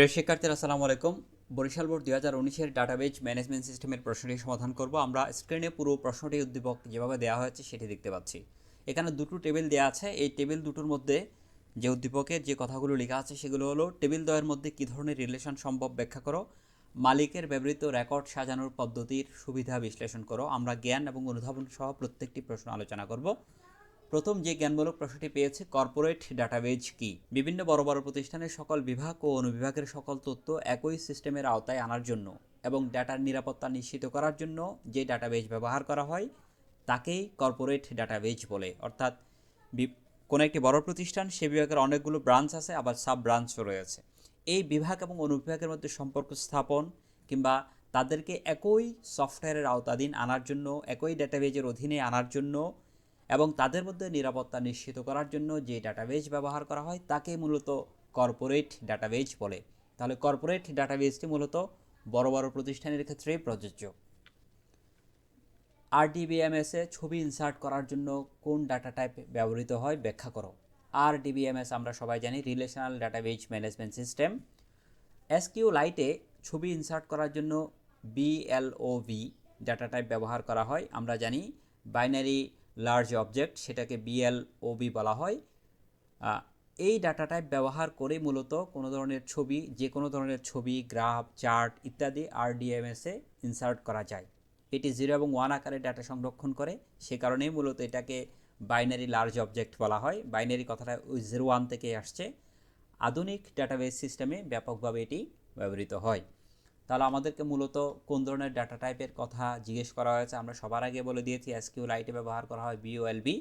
প্রিয় শিক্ষার্থীরা, আসসালামু আলাইকুম। বরিশাল বোর্ড দুই হাজার উনিশের ডাটাবেজ ম্যানেজমেন্ট সিস্টেমের প্রশ্নটি সমাধান করব। আমরা স্ক্রিনে পুরো প্রশ্নটি উদ্দীপক যেভাবে দেওয়া হয়েছে সেটি দেখতে পাচ্ছি। এখানে দুটো টেবিল দেওয়া আছে। এই টেবিল দুটোর মধ্যে যে উদ্দীপকের যে কথাগুলো লেখা আছে সেগুলো হলো, টেবিল দ্বয়ের মধ্যে কী ধরনের রিলেশন সম্ভব ব্যাখ্যা করো, মালিকের ব্যবহৃত রেকর্ড সাজানোর পদ্ধতির সুবিধা বিশ্লেষণ করো। আমরা জ্ঞান এবং অনুধাবন সহ প্রত্যেকটি প্রশ্ন আলোচনা করব। প্রথম যে জ্ঞানমূলক প্রশ্নটি পেয়েছে, কর্পোরেট ডাটাবেজ কি? বিভিন্ন বড় বড় প্রতিষ্ঠানের সকল বিভাগ ও অনুবিভাগের সকল তথ্য একই সিস্টেমের আওতায় আনার জন্য এবং ডাটার নিরাপত্তা নিশ্চিত করার জন্য যে ডাটাবেজ ব্যবহার করা হয়, তাকেই কর্পোরেট ডাটাবেজ বলে। অর্থাৎ কোনো একটি বড় প্রতিষ্ঠান, সে বিভাগের অনেকগুলো ব্রাঞ্চ আছে, আবার সাব ব্রাঞ্চও রয়েছে। এই বিভাগ এবং অনুবিভাগের মধ্যে সম্পর্ক স্থাপন কিংবা তাদেরকে একই সফটওয়্যারের আওতাধীন আনার জন্য, একই ডাটাবেজের অধীনে আনার জন্য এবং তাদের মধ্যে নিরাপত্তা নিশ্চিত করার জন্য যে ডাটাবেজ ব্যবহার করা হয়, তাকে মূলত কর্পোরেট ডাটাবেজ বলে। তাহলে কর্পোরেট ডাটাবেজটি মূলত বড় বড় প্রতিষ্ঠানের ক্ষেত্রে প্রযোজ্য। আরডিবিএমএসে ছবি ইনসার্ট করার জন্য কোন ডাটা টাইপ ব্যবহৃত হয় ব্যাখ্যা করো। আরডিবিএমএস আমরা সবাই জানি রিলেশনাল ডাটাবেজ ম্যানেজমেন্ট সিস্টেম এসকিউ লাইটে ছবি ইনসার্ট করার জন্য বিএলওভি ডাটা টাইপ ব্যবহার করা হয়। আমরা জানি বাইনারি লার্জ অবজেক্ট সেটাকে বিএলওবি বলা হয়। এই ডাটা টাইপ ব্যবহার করে মূলত কোনো ধরনের ছবি, যে কোনো ধরনের ছবি গ্রাফ চার্ট ইত্যাদি আরডিএমএসে ইনসার্ট করা যায়। এটি জিরো এবং ওয়ান আকারে ডাটা সংরক্ষণ করে, সে কারণেই মূলত এটাকে বাইনারি লার্জ অবজেক্ট বলা হয়। বাইনারি কথাটা ওই জিরো ওয়ান থেকে আসছে। আধুনিক ডাটাবেস সিস্টেমে ব্যাপকভাবে এটি ব্যবহৃত হয়। তাহলে আমাদেরকে মূলত কোন ধরনের ডাটা টাইপের কথা জিজ্ঞেস করা হয়েছে আমরা সবার আগে বলে দিয়েছি এসকিউ লাইটে ব্যবহার করা হয় বিওএলবি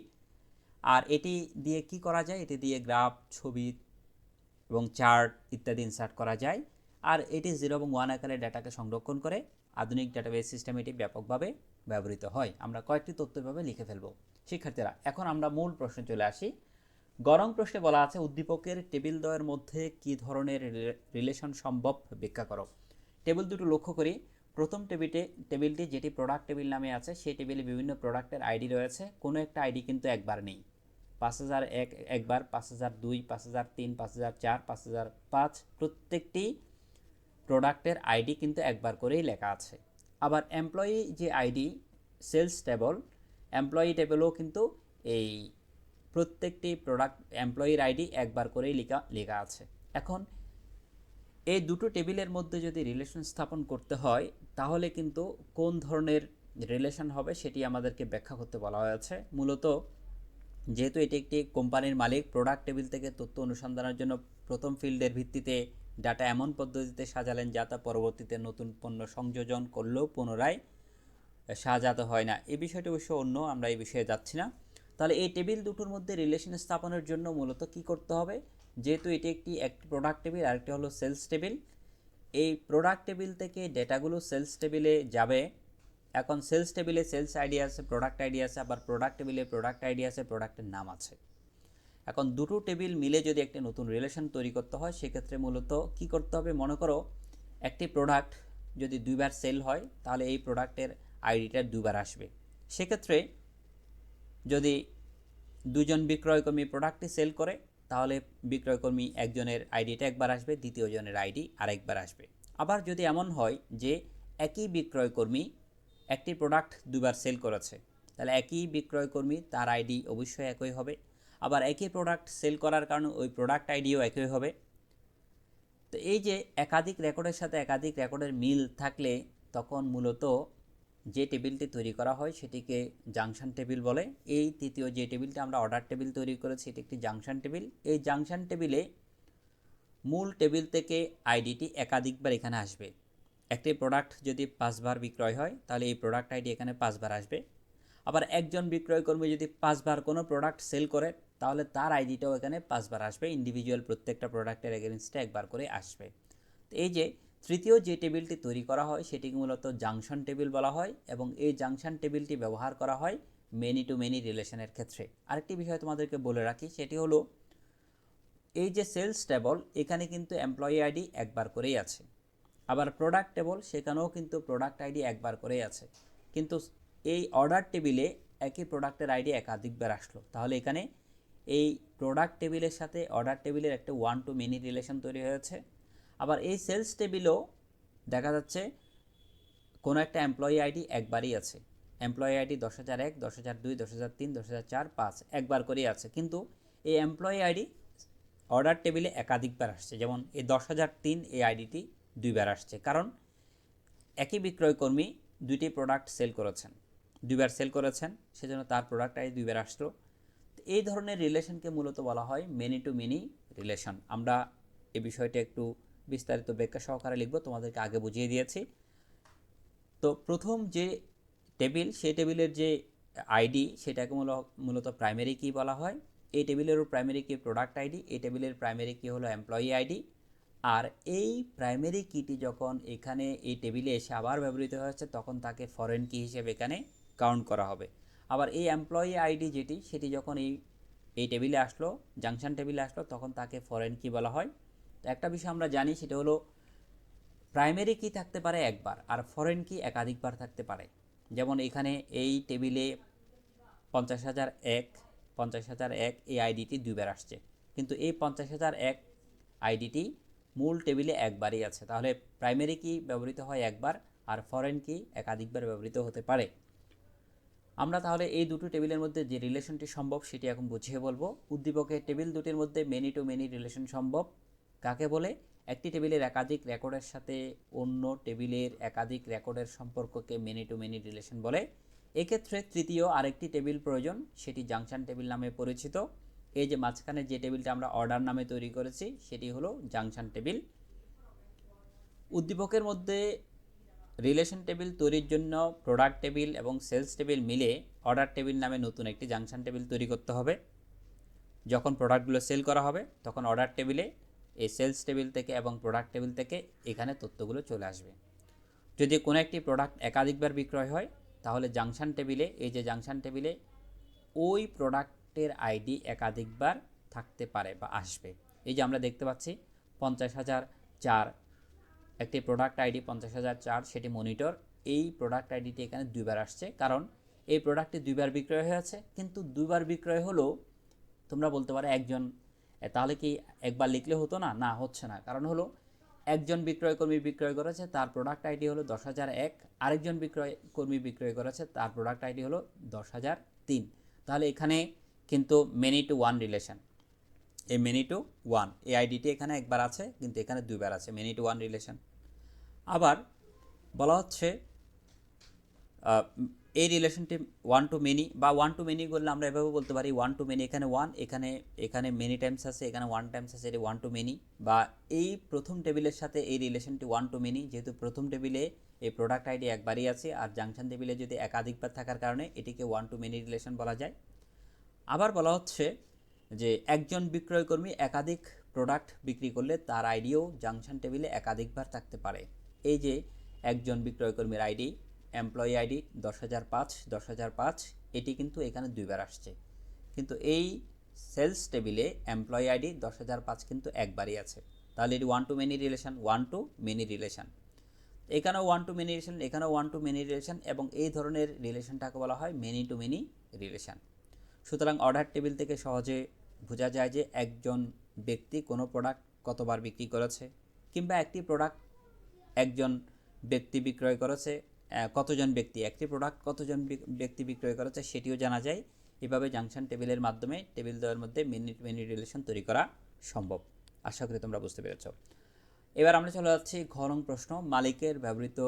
আর এটি দিয়ে কি করা যায়? এটি দিয়ে গ্রাফ ছবি এবং চার্ট ইত্যাদি ইনসার্ট করা যায়। আর এটি জিরো এবং ওয়ান আকারে ডাটাকে সংরক্ষণ করে আধুনিক ডাটাবেস সিস্টেম এটি ব্যাপকভাবে ব্যবহৃত হয়। আমরা কয়েকটি তথ্যভাবে লিখে ফেলব। শিক্ষার্থীরা, এখন আমরা মূল প্রশ্নে চলে আসি। গরম প্রশ্নে বলা আছে, উদ্দীপকের টেবিল দয়ের মধ্যে কী ধরনের রিলেশন সম্ভব? ব্যাখ্যা করো। টেবিল দুটো লক্ষ্য করি। প্রথম টেবিলটি টেবিলটি যেটি প্রোডাক্ট টেবিল নামে আছে, সেই টেবিলে বিভিন্ন প্রোডাক্টের আইডি রয়েছে। কোনো একটা আইডি কিন্তু একবার নেই। পাঁচ হাজার এক, একবার, পাঁচ হাজার দুই, পাঁচ হাজার তিন, পাঁচ হাজার চার, পাঁচ হাজার পাঁচ, প্রত্যেকটি প্রোডাক্টের আইডি কিন্তু একবার করেই লেখা আছে। আবার এমপ্লয়ি যে আইডি সেলস টেবল এমপ্লয়ি টেবলও কিন্তু এই প্রত্যেকটি প্রোডাক্ট এমপ্লয়ির আইডি একবার করেই লেখা লেখা আছে। এখন এই দুটো টেবিলের মধ্যে যদি রিলেশন স্থাপন করতে হয়, তাহলে কিন্তু কোন ধরনের রিলেশন হবে সেটি আমাদেরকে ব্যাখ্যা করতে বলা হয়েছে। মূলত যেহেতু এটি একটি কোম্পানির মালিক প্রোডাক্ট টেবিল থেকে তথ্য অনুসন্ধানের জন্য প্রথম ফিল্ডের ভিত্তিতে ডাটা এমন পদ্ধতিতে সাজালেন যা তা পরবর্তীতে নতুন পণ্য সংযোজন করলেও পুনরায় সাজাতে হয় না। এই বিষয়টি অবশ্য অন্য, আমরা এই বিষয়ে যাচ্ছি না। তাহলে এই টেবিল দুটোর মধ্যে রিলেশন স্থাপনের জন্য মূলত কি করতে হবে? যেহেতু এটি একটি একটি প্রোডাক্ট টেবিল আরেকটি হলো সেলস টেবিল এই প্রোডাক্ট টেবিল থেকে ডেটাগুলো সেলস টেবিলে যাবে। এখন সেলস টেবিলে সেলস আইডি আছে প্রোডাক্ট আইডি আছে, আবার প্রোডাক্ট টেবিলে প্রোডাক্ট আইডি আছে প্রোডাক্টের নাম আছে। এখন দুটো টেবিল মিলে যদি একটি নতুন রিলেশন তৈরি করতে হয়, সেক্ষেত্রে মূলত কি করতে হবে? মনে করো একটি প্রোডাক্ট যদি দুইবার সেল হয়, তাহলে এই প্রোডাক্টের আইডিটা দুবার আসবে। সেক্ষেত্রে যদি দুজন বিক্রয়কর্মী প্রোডাক্টটি সেল করে, তাহলে বিক্রয়কর্মী একজনের আইডিটা একবার আসবে দ্বিতীয় জনের আইডি আরেকবার আসবে। আবার যদি এমন হয় যে একই বিক্রয়কর্মী একটি প্রোডাক্ট দুবার সেল করেছে, তাহলে একই বিক্রয়কর্মী তার আইডি অবশ্যই একই হবে। আবার একই প্রোডাক্ট সেল করার কারণে ওই প্রোডাক্ট আইডিও একই হবে। তো এই যে একাধিক রেকর্ডের সাথে একাধিক রেকর্ডের মিল থাকলে তখন মূলত যে টেবিলটি তৈরি করা হয় সেটিকে জাংশন টেবিল বলে। এই তৃতীয় যে টেবিলটা আমরা অর্ডার টেবিল তৈরি করেছি, এটি একটি জাংশন টেবিল। এই জাংশন টেবিলে মূল টেবিল থেকে আইডিটি একাধিকবার এখানে আসবে। একটি প্রোডাক্ট যদি পাঁচবার বিক্রয় হয়, তাহলে এই প্রোডাক্ট আইডি এখানে পাঁচবার আসবে। আবার একজন বিক্রয়কর্মী যদি পাঁচবার কোনো প্রোডাক্ট সেল করে, তাহলে তার আইডিটাও এখানে পাঁচবার আসবে। ইন্ডিভিজুয়াল প্রত্যেকটা প্রোডাক্টের এগেনস্টে একবার করে আসবে। তো এই যে তৃতীয় যে টেবিলটি তৈরি করা হয় সেটিকে মূলত জাংশন টেবিল বলা হয় এবং এই জাংশন টেবিলটি ব্যবহার করা হয় মেনি টু মেনি রিলেশনের ক্ষেত্রে। আরেকটি বিষয় তোমাদেরকে বলে রাখি, সেটি হলো এই যে সেলস টেবল এখানে কিন্তু এমপ্লয়ি আইডি একবার করেই আছে। আবার প্রোডাক্ট টেবল সেখানেও কিন্তু প্রোডাক্ট আইডি একবার করেই আছে। কিন্তু এই অর্ডার টেবিলে একই প্রোডাক্টের আইডি একাধিকবার আসলো। তাহলে এখানে এই প্রোডাক্ট টেবিলের সাথে অর্ডার টেবিলের একটা ওয়ান টু মেনি রিলেশন তৈরি হয়েছে। আবার এই সেলস টেবিলও দেখা যাচ্ছে কোনো একটা এমপ্লয়ি আইডি একবারই আছে। এমপ্লয়ি আইডি দশ হাজার এক, দশ হাজার দুই, দশ হাজার তিন, দশ হাজার চার, পাঁচ, একবার করেই আছে। কিন্তু এই এমপ্লয়ি আইডি অর্ডার টেবিলে একাধিকবার আসছে। যেমন এই দশ হাজার তিন এই আইডিটি দুইবার আসছে। কারণ একই বিক্রয়কর্মী দুইটি প্রোডাক্ট সেল করেছেন। দুইবার সেল করেছেন, সেজন্য তার প্রোডাক্ট আইডি দুইবার আসলো। এই ধরনের রিলেশনকে মূলত বলা হয় মেনি টু মেনি রিলেশন আমরা এ বিষয়টা একটু বিস্তারিত ব্যাখ্যা সহকারে লিখব, তোমাদেরকে আগে বুঝিয়ে দিয়েছি। তো প্রথম যে টেবিল, সেই টেবিলের যে আইডি, সেটাকে মূল- মূলত প্রাইমারি কি বলা হয়? এই টেবিলেরও প্রাইমারি কি প্রোডাক্ট আইডি, এই টেবিলের প্রাইমারি কি হলো এমপ্লয়ি আইডি। আর এই প্রাইমারি কিটি যখন এখানে এই টেবিলে এসে আবার ব্যবহৃত হয়েছে, তখন তাকে ফরেন কি হিসেবে এখানে কাউন্ট করা হবে। আবার এই এমপ্লয়ি আইডি যেটি, সেটি যখন এই এই টেবিলে আসলো, জাংশন টেবিলে আসলো, তখন তাকে ফরেন কি বলা হয়? তো একটা বিষয় আমরা জানি, সেটা হলো প্রাইমারি কি থাকতে পারে একবার আর ফরেন কি একাধিকবার থাকতে পারে। যেমন এখানে এই টেবিলে পঞ্চাশ হাজার এক, পঞ্চাশ হাজার এক এই আইডিটি দুইবার আসছে। কিন্তু এই পঞ্চাশ হাজার এক আইডিটি মূল টেবিলে একবারই আছে। তাহলে প্রাইমারি কি ব্যবহৃত হয় একবার আর ফরেন কি একাধিকবার ব্যবহৃত হতে পারে। আমরা তাহলে এই দুটো টেবিলের মধ্যে যে রিলেশনটি সম্ভব, সেটি এখন বুঝিয়ে বলব। উদ্দীপকের টেবিল দুটির মধ্যে মেনি টু মেনি রিলেশন সম্ভব। কাকে বলে? একটি টেবিলের একাধিক রেকর্ডের সাথে অন্য টেবিলের একাধিক রেকর্ডের সম্পর্ককে মেনি টু মেনি রিলেশন বলে। এক্ষেত্রে তৃতীয় আরেকটি টেবিল প্রয়োজন, সেটি জাংশন টেবিল নামে পরিচিত। এই যে মাঝখানে যে টেবিলটা আমরা অর্ডার নামে তৈরি করেছি, সেটি হলো জাংশন টেবিল। উদ্দীপকের মধ্যে রিলেশন টেবিল তৈরির জন্য প্রোডাক্ট টেবিল এবং সেলস টেবিল মিলে অর্ডার টেবিল নামে নতুন একটি জাংশন টেবিল তৈরি করতে হবে। যখন প্রোডাক্টগুলো সেল করা হবে, তখন অর্ডার টেবিলে এই সেলস টেবিল থেকে এবং প্রোডাক্ট টেবিল থেকে এখানে তথ্যগুলো চলে আসবে। যদি কোনো একটি প্রোডাক্ট একাধিকবার বিক্রয় হয়, তাহলে জাংশন টেবিলে এই যে জাংশন টেবিলে ওই প্রোডাক্টের আইডি একাধিকবার থাকতে পারে বা আসবে। এই যে আমরা দেখতে পাচ্ছি, পঞ্চাশ হাজার চার, একটি প্রোডাক্ট আইডি পঞ্চাশ হাজার চার, সেটি মনিটর এই প্রোডাক্ট আইডিটি এখানে দুইবার আসছে। কারণ এই প্রোডাক্টটি দুইবার বিক্রয় হয়েছে, কিন্তু দুইবার বিক্রয় হলেও তোমরা বলতে পারো একজন তাহলে কি একবার লিখলে হতো না? না, হচ্ছে না। কারণ হলো, একজন বিক্রয়কর্মী বিক্রয় করেছে, তার প্রোডাক্ট আইডি হলো দশ হাজার এক। আরেকজন বিক্রয় কর্মী বিক্রয় করেছে, তার প্রোডাক্ট আইডি হলো দশ হাজার তিন। তাহলে এখানে কিন্তু মেনি টু ওয়ান রিলেশন এই মেনি টু ওয়ান এই আইডিটি এখানে একবার আছে, কিন্তু এখানে দুইবার আছে মেনি টু ওয়ান রিলেশন আবার বলা হচ্ছে এই রিলেশনটি ওয়ান টু মেনি বা ওয়ান টু মেনি করলে আমরা এভাবে বলতে পারি ওয়ান টু মেনি এখানে ওয়ান এখানে এখানে মেনি টাইমস আছে, এখানে ওয়ান টাইমস আছে, এটি ওয়ান টু মেনি বা এই প্রথম টেবিলের সাথে এই রিলেশনটি ওয়ান টু মেনি যেহেতু প্রথম টেবিলে এই প্রোডাক্ট আইডি একবারই আছে আর জাংশন টেবিলে যদি একাধিকবার থাকার কারণে এটিকে ওয়ান টু মেনি রিলেশন বলা যায়। আবার বলা হচ্ছে যে একজন বিক্রয়কর্মী একাধিক প্রোডাক্ট বিক্রি করলে তার আইডিও জাংশন টেবিলে একাধিকবার থাকতে পারে। এই যে একজন বিক্রয়কর্মীর আইডি এমপ্লয়ি আইডি দশ হাজার পাঁচ, দশ হাজার পাঁচ, এটি কিন্তু এখানে দুইবার আসছে। কিন্তু এই সেলস টেবিলে এমপ্লয়ি আইডি দশ হাজার পাঁচ কিন্তু একবারই আছে। তাহলে এটি one to many relation one to many relation এখানেও ওয়ান টু মেনি রিলেশন এখানেও ওয়ান টু মেনি রিলেশন এবং এই ধরনের রিলেশনটাকে বলা হয় মেনি টু মেনি রিলেশন সুতরাং অর্ডার টেবিল থেকে সহজে বোঝা যায় যে একজন ব্যক্তি কোনো প্রোডাক্ট কতবার বিক্রি করেছে, কিংবা একটি প্রোডাক্ট একজন ব্যক্তি বিক্রয় করেছে কতজন ব্যক্তি একটি প্রোডাক্ট কতজন ব্যক্তি বিক্রয় করেছে সেটিও জানা যায়। এভাবে জাংশন টেবিলের মাধ্যমে টেবিল দেওয়ার মধ্যে মিনি মিনি রিলেশন তৈরি করা সম্ভব। আশা করি তোমরা বুঝতে পেরেছ। এবার আমরা চলে যাচ্ছি ঘরং প্রশ্ন, মালিকের ব্যবহৃত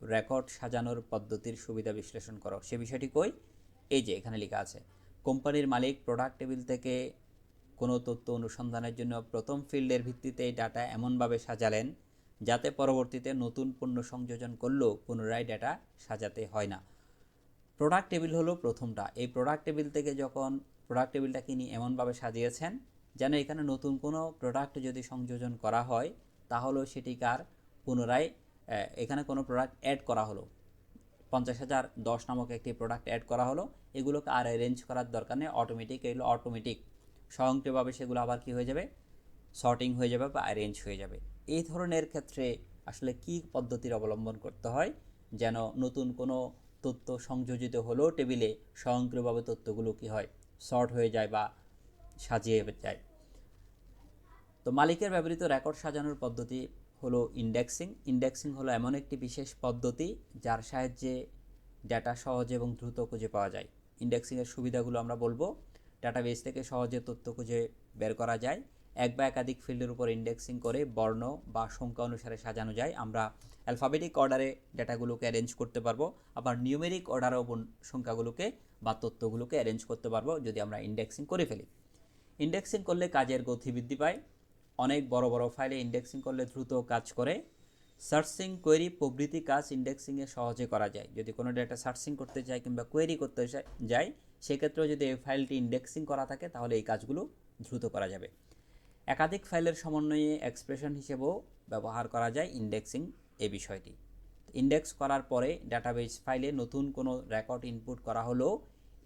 রেকর্ড সাজানোর পদ্ধতির সুবিধা বিশ্লেষণ করো। সে বিষয়টি কই? এই যে এখানে লেখা আছে, কোম্পানির মালিক প্রোডাক্ট টেবিল থেকে কোনো তথ্য অনুসন্ধানের জন্য প্রথম ফিল্ডের ভিত্তিতে এই ডাটা এমনভাবে সাজালেন যাতে পরবর্তীতে নতুন পণ্য সংযোজন করলেও পুনরায় ডেটা সাজাতে হয় না। প্রোডাক্ট টেবিল হলো প্রথমটা। এই প্রোডাক্ট টেবিল থেকে যখন প্রোডাক্ট টেবিলটা কিনি, এমনভাবে সাজিয়েছেন যেন এখানে নতুন কোনো প্রোডাক্ট যদি সংযোজন করা হয় তাহলেও সেটিকার পুনরায় এখানে কোনো প্রোডাক্ট অ্যাড করা হলো। পঞ্চাশ হাজার, দশ নামক একটি প্রোডাক্ট অ্যাড করা হলো। এগুলোকে আর অ্যারেঞ্জ করার দরকার নেই অটোমেটিক এগুলো অটোমেটিক স্বয়ংক্রিয়ভাবে সেগুলো আবার কি হয়ে যাবে? সর্টিং হয়ে যাবে বা অ্যারেঞ্জ হয়ে যাবে। এই ধরনের ক্ষেত্রে আসলে কি পদ্ধতির অবলম্বন করতে হয়? যেন নতুন কোনো তথ্য সংযোজিত হলেও টেবিলে স্বয়ংক্রিয়ভাবে তথ্যগুলো কি হয়, সর্ট হয়ে যায় বা সাজিয়ে যায়। তো মালিকের ব্যবহৃত রেকর্ড সাজানোর পদ্ধতি হলো ইন্ডেক্সিং ইন্ডেক্সিং হলো এমন একটি বিশেষ পদ্ধতি যার সাহায্যে ডাটা সহজে এবং দ্রুত খুঁজে পাওয়া যায়। ইন্ডেক্সিংয়ের সুবিধাগুলো আমরা বলব। ডাটাবেস থেকে সহজে তথ্য খুঁজে বের করা যায়। এক বা একাধিক ফিল্ডের উপর ইন্ডেক্সিং করে বর্ণ বা সংখ্যা অনুসারে সাজানো যায়। আমরা অ্যালফাবেটিক অর্ডারে ডাটাগুলোকে অ্যারেঞ্জ করতে পারব, আবার নিউমেরিক অর্ডারেও সংখ্যাগুলোকে বা তথ্যগুলোকে অ্যারেঞ্জ করতে পারব যদি আমরা ইন্ডেক্সিং করে ফেলি। ইন্ডেক্সিং করলে কাজের গতি বৃদ্ধি পায়। অনেক বড় বড় ফাইলে ইন্ডেক্সিং করলে দ্রুত কাজ করে। সার্চিং কোয়েরি প্রভৃতি কাজ ইন্ডেক্সিংয়ে সহজে করা যায়। যদি কোনো ডেটা সার্চিং করতে চাই কিংবা কোয়েরি করতে যাই সেক্ষেত্রেও যদি এই ফাইলটি ইন্ডেক্সিং করা থাকে, তাহলে এই কাজগুলো দ্রুত করা যাবে। একাধিক ফাইলের সমন্বয়ে এক্সপ্রেশন হিসেবেও ব্যবহার করা যায় ইন্ডেক্সিং এ বিষয়টি। ইন্ডেক্স করার পরে ডাটাবেস ফাইলে নতুন কোনো রেকর্ড ইনপুট করা হলেও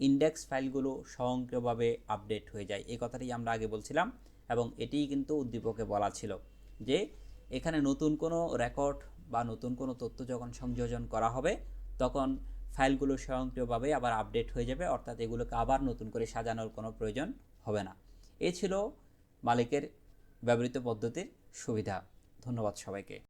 ইন্ডেক্স ফাইলগুলো স্বয়ংক্রিয়ভাবে আপডেট হয়ে যায়। এই কথাটি আমরা আগে বলছিলাম এবং এটিই কিন্তু উদ্দীপকে বলা ছিল যে এখানে নতুন কোনো রেকর্ড বা নতুন কোনো তথ্য যখন সংযোজন করা হবে, তখন ফাইলগুলো স্বয়ংক্রিয়ভাবে আবার আপডেট হয়ে যাবে, অর্থাৎ এগুলোকে আবার নতুন করে সাজানোর কোনো প্রয়োজন হবে না। এ ছিল মালিকের ব্যবহৃত পদ্ধতির সুবিধা। ধন্যবাদ সবাইকে।